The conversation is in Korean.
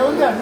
배운 게 아니야.